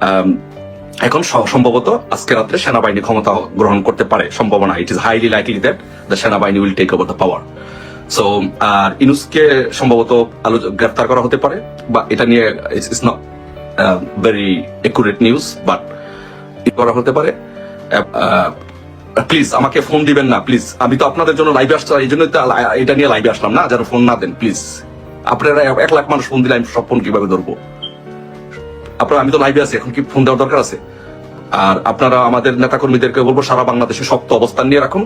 আম, এখন সম্ভবত আজকে রাত্রে সেনাবাহিনী ক্ষমতা গ্রহণ করতে পারে সম্ভাবনা। It is highly likely that the সেনাবাহিনী will take over the power so আর ইনুসকে সম্ভবত আলো- গ্রেফতার করা হতে পারে বা এটা নিয়ে it's not very accurate news but করা হতে পারে। প্লিজ আমাকে ফোন দিবেন না প্লিজ আমি তো আপনাদের জন্য লাইভে আসতে এই জন্য তো এটা নিয়ে লাইভে আসলাম না যেন ফোন না দেন প্লিজ আপনারা এক লাখ মানুষ ফোন দিলে আমি সব ফোন কীভাবে ধরবো? আপনারা, আমি তো লাইভে আছি, এখন কি ফোন দেওয়ার দরকার আছে? আর আপনারা আমাদের নেতাকর্মীদেরকে বলব, সারা বাংলাদেশে শক্ত অবস্থান নিয়ে রাখুন।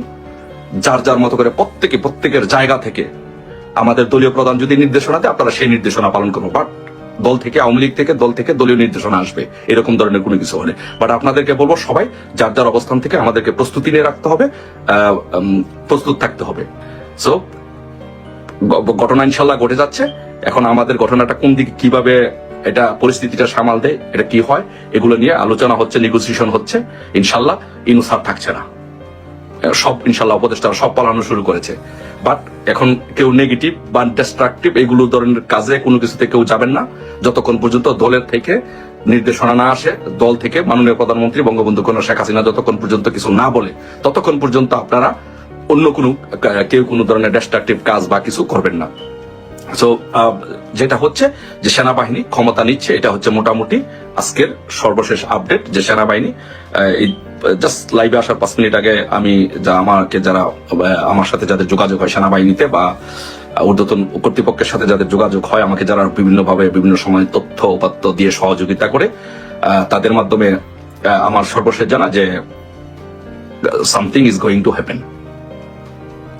যার যার মতো করে প্রত্যেকে, প্রত্যেকের জায়গা থেকে আমাদের দলীয় প্রধান যদি নির্দেশনা দেয়, আপনারা সেই নির্দেশনা পালন করব বাট দল থেকে, আওয়ামী লীগ থেকে, দল থেকে দলীয় নির্দেশনা আসবে। এরকম ধরনের কোনো কিছু হলে। বাট আপনাদেরকে বলব সবাই, যার যার অবস্থান থেকে আমাদেরকে প্রস্তুতি নিয়ে রাখতে হবে প্রস্তুত থাকতে হবে। সো ঘটনা ইনশাল্লাহ ঘটে যাচ্ছে। এখন আমাদের ঘটনাটা কোন দিকে, কীভাবে এটা পরিস্থিতিটা সামাল দেয়, এটা কি হয়? এগুলো নিয়ে আলোচনা হচ্ছে নেগোসিয়েশন হচ্ছে। ইনশাল্লাহ ইনুসার থাকছে না। সব ইনশাল্লাহ উপদেষ্টারা সব পালানো শুরু করেছে। বাট এখন কেউ নেগেটিভ বা ডিস্ট্রাকটিভ এগুলো ধরনের কাজে কোনো কিছুতে কেউ যাবেন না। যতক্ষণ পর্যন্ত দলের থেকে নির্দেশনা না আসে, দল থেকে মাননীয় প্রধানমন্ত্রী বঙ্গবন্ধু কন্যা শেখ হাসিনা যতক্ষণ পর্যন্ত কিছু না বলে, ততক্ষণ পর্যন্ত আপনারা অন্য কোনো কেউ কোনো ধরনের ডিস্ট্রাকটিভ কাজ বা কিছু করবেন না। সো যেটা হচ্ছে যে সেনাবাহিনী ক্ষমতা নিচ্ছে, এটা হচ্ছে মোটামুটি আজকের সর্বশেষ আপডেট যে সেনাবাহিনী এই জাস্ট লাইভে আসার পাঁচ মিনিট আগে আমি যা আমাকে যারা আমার সাথে যাদের যোগাযোগ হয় সেনাবাহিনীতে বা ঊর্ধ্বতন কর্তৃপক্ষের সাথে যাদের যোগাযোগ হয়, আমাকে যারা বিভিন্ন ভাবে বিভিন্ন সময় তথ্য উপাত্ত দিয়ে সহযোগিতা করে তাদের মাধ্যমে আমার সর্বশেষ জানা যে something is going to happen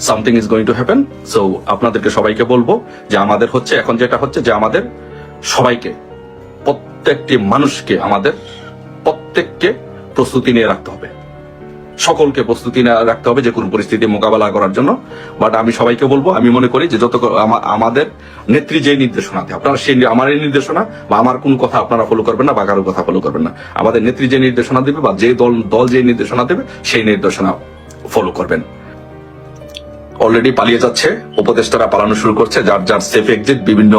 something is going to happen so আপনাদেরকে সবাইকে বলব যে আমাদের হচ্ছে, এখন যেটা হচ্ছে যে আমাদের সবাইকে, প্রত্যেকটি মানুষকে আমাদের প্রত্যেককে প্রস্তুতি নিয়ে রাখতে হবে। সকলকে প্রস্তুতি রাখতে হবে যে কোনো পরিস্থিতি মোকাবেলা করার জন্য। বাট আমি সবাইকে বলব, আমি মনে করি যে যত আমা- আমাদের নেত্রী যে নির্দেশনা দেয়, আপনারা সেই আমার এই নির্দেশনা বা আমার কোন কথা আপনারা ফলো করবেন না বা কারোর কথা ফলো করবেন না। আমাদের নেত্রী যে নির্দেশনা দেবে বা যে দল দল যে নির্দেশনা দেবে, সেই নির্দেশনা ফলো করবেন। অলরেডি পালিয়ে যাচ্ছে, উপদেষ্টারা পালানো শুরু করছে, যার যার সেফ এক্সিট বিভিন্ন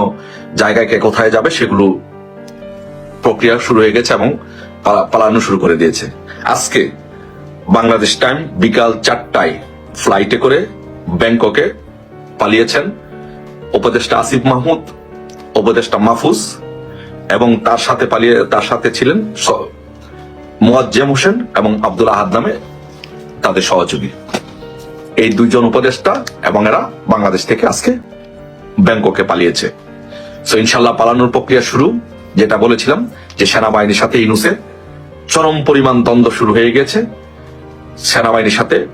জায়গায় কে কোথায় যাবে সেগুলো প্রক্রিয়া শুরু হয়ে গেছে এবং পালানো শুরু করে দিয়েছে। আজকে বাংলাদেশ টাইম বিকাল চারটায় ফ্লাইটে করে ব্যাংককে পালিয়েছেন উপদেষ্টা আসিফ মাহমুদ, উপদেষ্টা মাহফুজ এবং তার সাথে পালিয়ে, তার সাথে ছিলেন মোয়াজ্জেম হোসেন এবং আব্দুল আহাদ নামে তাদের সহযোগী। এই দুইজন উপদেষ্টা এবং এরা বাংলাদেশ থেকে আজকে ব্যাংককে পালিয়েছে। সো ইনশাল্লাহ পালানোর প্রক্রিয়া শুরু। যেটা বলেছিলাম যে সেনাবাহিনীর সাথে ইনুসের চরম পরিমাণ দ্বন্দ্ব শুরু হয়ে গেছে। সেনাবাহিনীর সাথে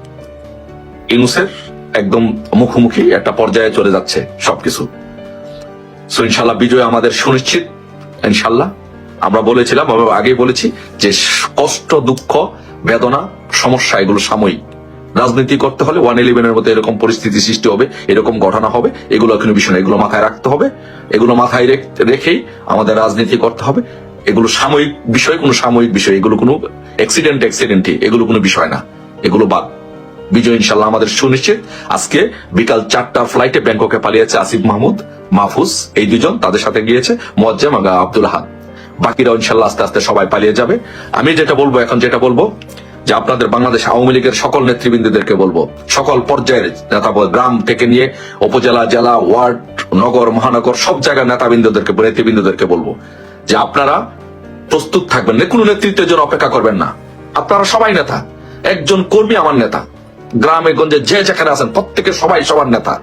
ইনুসের একদম মুখোমুখি একটা পর্যায়ে চলে যাচ্ছে সবকিছু। সো ইনশাল্লাহ বিজয় আমাদের সুনিশ্চিত। ইনশাল্লাহ আমরা বলেছিলাম আগেই বলেছি যে কষ্ট, দুঃখ, বেদনা, সমস্যা, এগুলো সাময়িক। রাজনীতি করতে হলে ওয়ান ইলেভেনের মধ্যে এরকম পরিস্থিতি সৃষ্টি হবে, এরকম ঘটনা হবে, এগুলো কোনো বিষয় এগুলো মাথায় রাখতে হবে, এগুলো মাথায় রেখেই আমাদের রাজনীতি করতে হবে। এগুলো সাময়িক বিষয়, কোনো সাময়িক বিষয়, এগুলো কোনো অ্যাক্সিডেন্ট অ্যাক্সিডেন্টই এগুলো কোনো বিষয় না, এগুলো বাদ। বিজয় ইনশাল্লাহ আমাদের সুনিশ্চিত। আজকে বিকাল চারটার ফ্লাইটে ব্যাংককে পালিয়েছে আসিফ মাহমুদ, মাহফুজ, এই দুজন তাদের সাথে গিয়েছে, মোয়াজ্জেম আগা আব্দুল আহাদ। বাকিরা ইনশাল্লাহ আস্তে আস্তে সবাই পালিয়ে যাবে। আমি যেটা বলব, এখন যেটা বলব যে আপনাদের বাংলাদেশ আওয়ামী লীগের সকল নেতৃবৃন্দদেরকে বলব, সকল পর্যায়ের নেতা গ্রাম থেকে নিয়ে উপজেলা, জেলা, ওয়ার্ড, নগর, মহানগর, সব জায়গার নেতাবৃন্দদেরকে, নেতৃবৃন্দদেরকে বলব যে আপনারা প্রস্তুত থাকবেন। কোনো নেতৃত্বের জন্য অপেক্ষা করবেন না। আপনারা সবাই নেতা। একজন কর্মী আমার নেতা। গ্রামে, গঞ্জে, যে যেখানে আছেন, প্রত্যেকে সবাই সবার নেতা।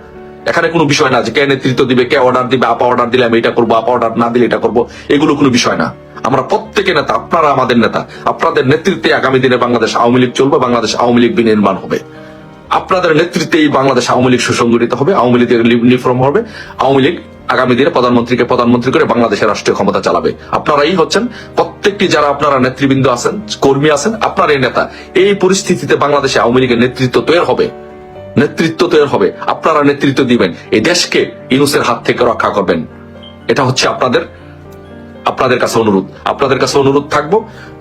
এখানে কোনো বিষয় না যে কে নেতৃত্ব দিবে, কে অর্ডার দিবে, আপা অর্ডার দিলে আমি এটা করব, আপা অর্ডার না দিলে এটা করব, এগুলো কোনো বিষয় না। আমরা প্রত্যেকে নেতা, আপনারা আমাদের নেতা। আপনাদের নেতৃত্বে আগামী দিনে বাংলাদেশ আওয়ামী লীগ চলবে, বাংলাদেশ আওয়ামী লীগ বিনির্মাণ হবে। আপনাদের নেতৃত্বে বাংলাদেশ আওয়ামী লীগ সুসংগঠিত হবে, আওয়ামী লীগের ইউনিফর্ম হবে। আওয়ামী লীগ আগামী দিনে প্রধানমন্ত্রীকে প্রধানমন্ত্রী করে বাংলাদেশের রাষ্ট্রীয় ক্ষমতা চালাবে। আপনারাই হচ্ছেন প্রত্যেকটি যারা আপনারা নেতৃবৃন্দ আছেন, কর্মী আছেন আপনার এই নেতা। এই পরিস্থিতিতে বাংলাদেশে আওয়ামী লীগের নেতৃত্ব তৈরি হবে। নেতৃত্ব তৈরি হবে, আপনারা নেতৃত্ব দিবেন। এই দেশকে ইনুসের হাত থেকে রক্ষা করবেন। এটা হচ্ছে আপনাদের আপনাদের কাছে অনুরোধ। আপনাদের কাছে অনুরোধ থাকব,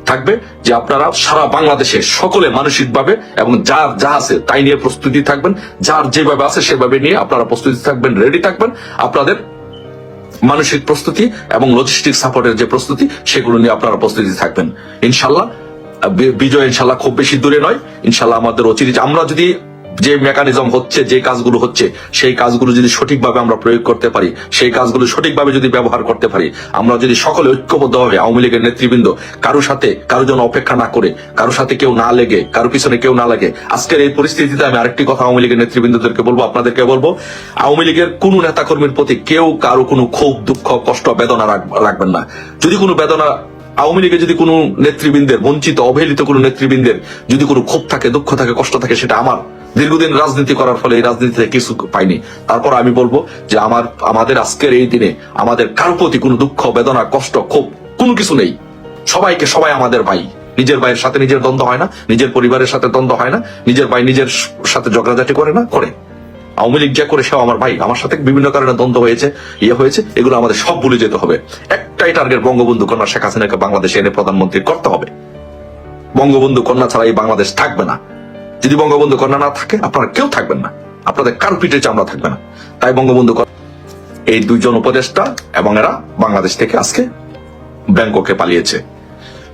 থাকবে যে আপনারা সারা বাংলাদেশে সকলে মানসিকভাবে এবং যার যা আছে তাই নিয়ে প্রস্তুতি থাকবেন, যার যেভাবে আছে সেভাবে নিয়ে আপনারা প্রস্তুতি থাকবেন রেডি থাকবেন। আপনাদের মানসিক প্রস্তুতি এবং লজিস্টিক সাপোর্টের যে প্রস্তুতি, সেগুলো নিয়ে আপনারা প্রস্তুতি থাকবেন। ইনশাল্লাহ বিজয় ইনশাল্লাহ খুব বেশি দূরে নয়। ইনশাল্লাহ আমাদের অচিরে আমরা যদি যে মেকানিজম হচ্ছে, যে কাজগুলো হচ্ছে, সেই কাজগুলো যদি সঠিকভাবে আমরা প্রয়োগ করতে পারি, সেই কাজগুলো সঠিকভাবে যদি ব্যবহার করতে পারি, আমরা যদি সকলে ঐক্যবদ্ধভাবে আওয়ামী লীগের নেতৃবৃন্দ কারও সাথে কারও জন্য অপেক্ষা না করে, কারও সাথে কেউ না লেগে, কারও পিছনে কেউ না লাগে, আজকের এই পরিস্থিতিতে আমি আরেকটি কথা আওয়ামী লীগের নেতৃবৃন্দদেরকে বলব, আপনাদেরকে বলব, আওয়ামী লীগের কোন নেতাকর্মীর প্রতি কেউ কারও কোনো ক্ষোভ, দুঃখ, কষ্ট, বেদনা রাখ- রাখবেন না। যদি কোনো বেদনা, আওয়ামী লীগের যদি কোনো নেতৃবৃন্দের, বঞ্চিত, অবহেলিত কোনো নেতৃবৃন্দের যদি কোনো ক্ষোভ থাকে, দুঃখ থাকে, কষ্ট থাকে, সেটা আমার। দীর্ঘদিন রাজনীতি করার ফলে এই রাজনীতিতে কিছু পাইনি। তারপর আমি বলব যে আমার, আমাদের আজকের এই দিনে আমাদের কারও প্রতি কোনো দুঃখ, বেদনা, কষ্ট, ক্ষোভ কোনো কিছু নেই। সবাইকে সবাই আমাদের ভাই। নিজের ভাইয়ের সাথে নিজের দ্বন্দ্ব হয় না, নিজের পরিবারের সাথে দ্বন্দ্ব হয় না, নিজের ভাই নিজের সাথে ঝগড়াঝাটি করে না, করে। আওয়ামী লীগ যা করে সেও আমার ভাই। আমার সাথে বিভিন্ন কারণে দ্বন্দ্ব হয়েছে ইয়ে হয়েছে, এগুলো আমাদের সব ভুলে যেতে হবে। একটাই টার্গেট বঙ্গবন্ধু কন্যা শেখ হাসিনাকে বাংলাদেশে এনে প্রধানমন্ত্রী করতে হবে। বঙ্গবন্ধু কন্যা ছাড়া এই বাংলাদেশ থাকবে না। যদি বঙ্গবন্ধু কন্যা না থাকে, আপনারা কেউ থাকবেন না। আপনাদের কারও পিঠে চামড়া থাকবে না? তাই বঙ্গবন্ধু এই দুইজন উপদেষ্টা এবং এরা বাংলাদেশ থেকে আজকে ব্যাংককে পালিয়েছে।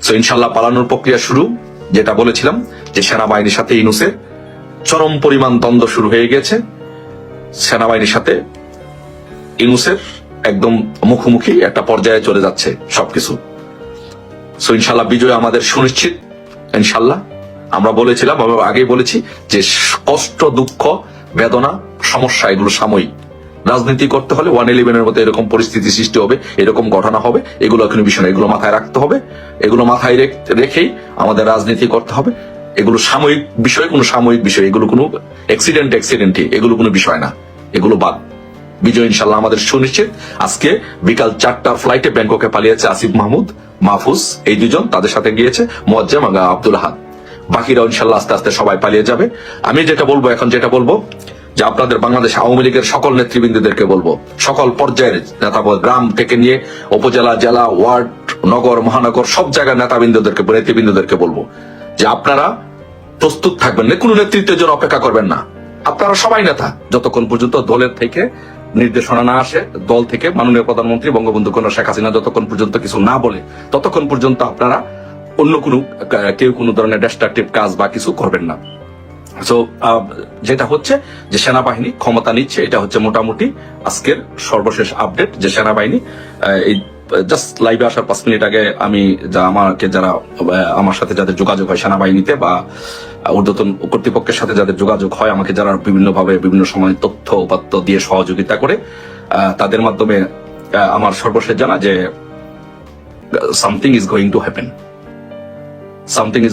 সো ইনশাল্লাহ পালানোর প্রক্রিয়া শুরু। যেটা বলেছিলাম যে সেনাবাহিনীর সাথে ইনুসের চরম পরিমাণ দ্বন্দ্ব শুরু হয়ে গেছে। সেনাবাহিনীর সাথে ইনুসের একদম মুখোমুখি একটা পর্যায়ে চলে যাচ্ছে সবকিছু। সো ইনশাল্লাহ বিজয় আমাদের সুনিশ্চিত। ইনশাল্লাহ আমরা বলেছিলাম, আমরা আগেই বলেছি যে কষ্ট, দুঃখ, বেদনা, সমস্যা, এগুলো সাময়িক। রাজনীতি করতে হলে ওয়ান ইলেভেনের মতো এরকম পরিস্থিতি সৃষ্টি হবে, এরকম ঘটনা হবে, এগুলো এখানে বিষয় এগুলো মাথায় রাখতে হবে, এগুলো মাথায় রেখেই আমাদের রাজনীতি করতে হবে। এগুলো সাময়িক বিষয়, কোনো সাময়িক বিষয়, এগুলো কোনো অ্যাক্সিডেন্ট অ্যাক্সিডেন্টই এগুলো কোনো বিষয় না, এগুলো বাদ। বিজয় ইনশাল্লাহ আমাদের সুনিশ্চিত। আজকে বিকাল চারটার ফ্লাইটে ব্যাংককে পালিয়েছে আসিফ মাহমুদ, মাহফুজ, এই দুজন তাদের সাথে গিয়েছে, মোয়াজ্জেম আব্দুল হাদ বাকিরা ইনশাল্লাহ আস্তে আস্তে সবাই পালিয়ে যাবে। আমি যেটা বলব এখন যেটা বলব, যে আপনাদের বাংলাদেশ আওয়ামী লীগের সকল নেতৃবৃন্দদেরকে বলব, সকল পর্যায়ের নেতা গ্রাম থেকে নিয়ে উপজেলা, জেলা, ওয়ার্ড, নগর, মহানগর, সব জায়গার নেতাবৃন্দদেরকে, নেতৃবৃন্দদেরকে বলব, যে আপনারা প্রস্তুত থাকবেন না কোনো নেতৃত্বের জন্য অপেক্ষা করবেন না। আপনারা সবাই নেতা, যতক্ষণ পর্যন্ত দলের থেকে নির্দেশনা না আসে, দল থেকে মাননীয় প্রধানমন্ত্রী বঙ্গবন্ধু কন্যা শেখ হাসিনা যতক্ষণ পর্যন্ত কিছু না বলে, ততক্ষণ পর্যন্ত আপনারা অন্য কোনো কেউ কোনো ধরনের ডিস্ট্রাকটিভ কাজ বা কিছু করবেন না। সো যেটা হচ্ছে যে সেনাবাহিনী ক্ষমতা নিচ্ছে, এটা হচ্ছে মোটামুটি আজকের সর্বশেষ আপডেট যে সেনাবাহিনী এই জাস্ট লাইভে আসার পাঁচ মিনিট আগে আমি যা আমাকে যারা আমার সাথে যাদের যোগাযোগ হয় সেনাবাহিনীতে বা ঊর্ধ্বতন কর্তৃপক্ষের সাথে যাদের যোগাযোগ হয়, আমাকে যারা বিভিন্নভাবে বিভিন্ন সময় তথ্য উপাত্ত দিয়ে সহযোগিতা করে তাদের মাধ্যমে আমার সর্বশেষ জানা যে something is going to happen something is